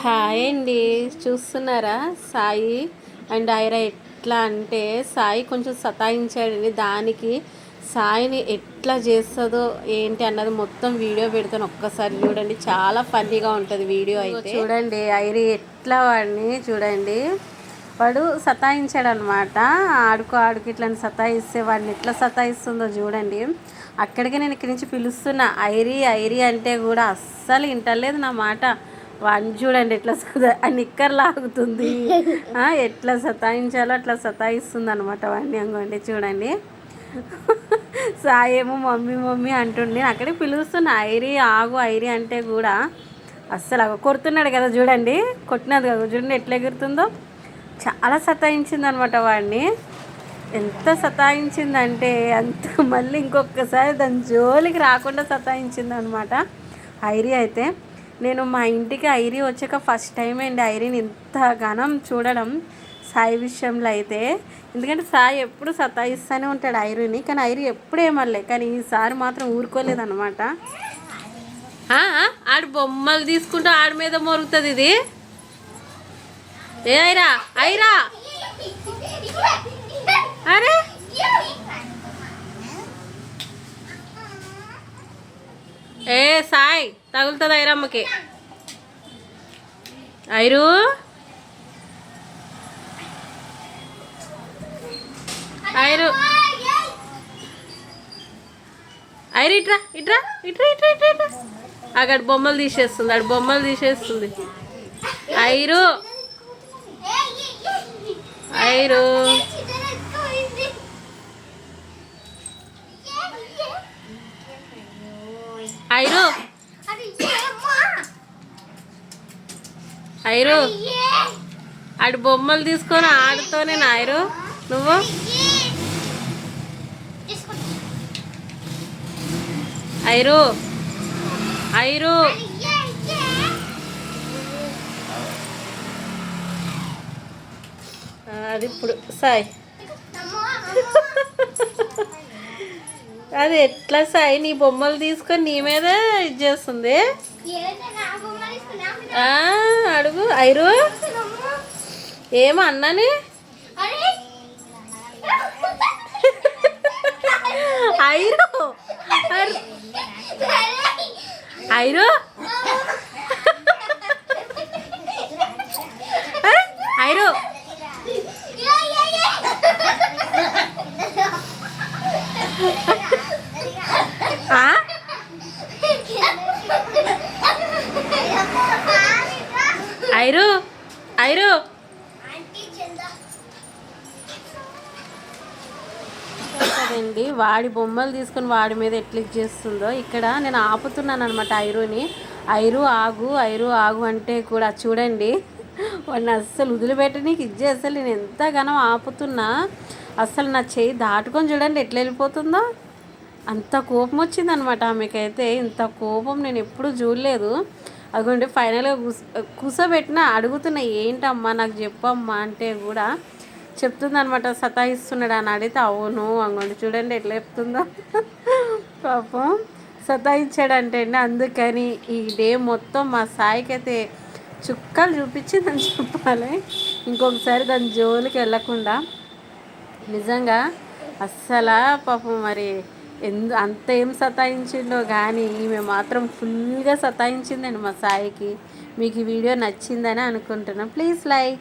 Hi అండి. చూస్తున్నారా Sai and Aira ఎట్లా అంటే సాయి కొంచెం సతాయించాడండి. దానికి సాయిని ఎట్లా చేస్తుందో ఏంటి అన్నది మొత్తం వీడియో పెడతాను ఒక్కసారి చూడండి. చాలా ఫన్నీగా ఉంటుంది వీడియో అయితే. చూడండి ఐరి ఎట్లా వాడిని చూడండి. వాడు సతాయించాడు అనమాట ఆడుకో ఆడుకు ఇట్లా సతాయిస్తే వాడిని ఎట్లా సతాయిస్తుందో చూడండి. అక్కడికి నేను ఇక్కడి నుంచి పిలుస్తున్నా. ఐరి ఐరి అంటే కూడా అస్సలు వింటలేదు నా మాట. వాడిని చూడండి ఎట్లా ఆ నిక్కర్ లాగుతుంది. ఎట్లా సతాయించాలో అట్లా సతాయిస్తుంది అనమాట వాడిని. అంగోండి చూడండి. సాయేమో మమ్మీ మమ్మీ అంటుండే. అక్కడే పిలుస్తున్నా ఐరి ఆగు ఐరి అంటే కూడా అస్సలు అగో కొడుతున్నాడు కదా చూడండి. కొట్టినది కదా. చూడండి ఎట్లా ఎగురుతుందో. చాలా సతాయించింది అనమాట వాడిని. ఎంత సతాయించిందంటే అంత మళ్ళీ ఇంకొకసారి దాని జోలికి రాకుండా సతాయించింది అనమాట ఐరి అయితే నేను మా ఇంటికి ఐరి వచ్చాక ఫస్ట్ టైం అండి ఐరిని ఇంత ఘనం చూడడం సాయి విషయంలో అయితే. ఎందుకంటే సాయి ఎప్పుడు సతాయిస్తూనే ఉంటాడు ఐరిని కానీ ఐరి ఎప్పుడు ఏమల్లే కానీ ఈసారి మాత్రం ఊరుకోలేదన్నమాట. ఆడు బొమ్మలు తీసుకుంటూ ఆడి మీద మొరుగుతుంది ఇది. ఏ ఐరా ఐరా. అరే. ఏ సాయ్ తగులుతుంది ఐరమ్మకి ఐరు? ఐరు? ఐరు ఇట్రా ఇట్రా ఇట్రా ఇట్రా ఇట్రా ఇట్రా. అక్కడ బొమ్మలు తీసేస్తుంది అక్కడ బొమ్మలు తీసేస్తుంది. ఐరు? ఐరు? ఐరు. ఆడు బొమ్మలు తీసుకొని ఆడుతోనే నాయరు నువ్వు? ఐరు. ఐరు. అది ఇప్పుడు. సాయ్. అది ఎట్లా సాయి? నీ బొమ్మలు తీసుకొని నీ మీద ఇది చేస్తుంది? అడుగు. ఐరు. ఏమో అన్నాని? ఐరు. ఐరు అరే, ఐరు ఆ? ఐరు ఐరు. కదండి వాడి బొమ్మలు తీసుకొని వాడి మీద ఎట్లా చేస్తుందో ఇక్కడ నేను ఆపుతున్నాను అనమాట ఐరుని. ఐరు ఆగు ఐరు ఆగు అంటే కూడా చూడండి వాడిని అస్సలు వదిలిపెట్టనీకి ఇది అసలు నేను ఎంతగానో ఆపుతున్నా. అసలు నా చేయి దాటుకొని చూడండి ఎట్లా వెళ్ళిపోతుందో. అంత కోపం వచ్చిందనమాట ఆమెకైతే. ఇంత కోపం నేను ఎప్పుడూ చూడలేదు. అదిగోండి ఫైనల్గా కూస కూసబెట్టిన అడుగుతున్నా ఏంటమ్మా నాకు చెప్పమ్మా అంటే కూడా చెప్తుందనమాట సతాయిస్తున్నాడు అని అడిగితే అవును అంగోండి చూడండి ఎట్లా చెప్తుందో. పాపం సతాయించాడంటే అండి అందుకని ఈ డే మొత్తం మా సాయికి అయితే చుక్కలు చూపించిందని చెప్పాలి. ఇంకొకసారి దాని జోలికి వెళ్ళకుండా నిజంగా అస్సలు పాపం మరి ఎందు అంత ఏం సతాయించిందో కానీ ఈమె మాత్రం ఫుల్గా సతాయించిందండి మా సాయికి. మీకు ఈ వీడియో నచ్చిందని అనుకుంటున్నాను ప్లీజ్ లైక్